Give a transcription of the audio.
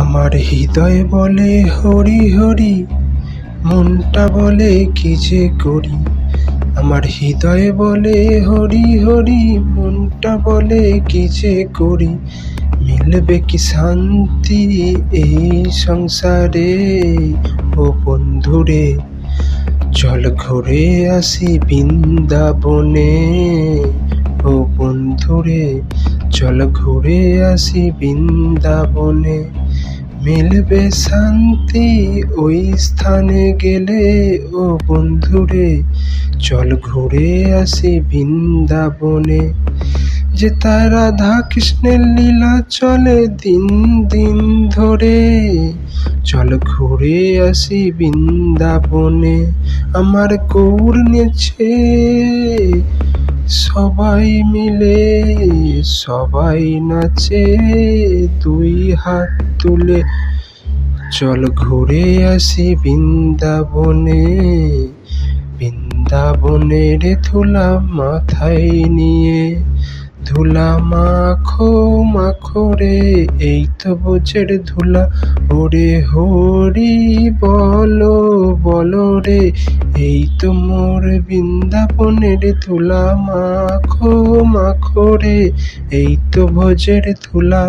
আমার হৃদয় বলে হরি হরি, মনটা বলে কি যে করি? আমার হৃদয় বলে হরি হরি, মনটা বলে কি যে করি? মিলবে কি শান্তি এই সংসারে? ও বন্ধুরে চল ঘুরে আসি বৃন্দাবনে। ও বন্ধুরে চল ঘুরে আসি বৃন্দাবনে। মিলবে শান্তি, ওই স্থানে গেলে, ও বন্ধুরে, চল ঘুরে আসি বৃন্দাবনে। যে তার রাধা কৃষ্ণের লীলা চলে দিন দিন ধরে, চল ঘুরে আসি বৃন্দাবনে। আমার গৌর নেছে, সবাই মিলে, সবাই নাচে দুই হাত। তুলে, চল ঘুরে আসি বৃন্দাবনে। বৃন্দাবনের ধুলা মাথায় নিয়ে, ধুলা মাখো মাখো রে, এই তো বোঝের ধুলা। ওরে হরি বলো বলো রে, এই তো মোর বৃন্দাবনের ধুলা মাখো মাখো রে, এই তো ভোজের ধুলা।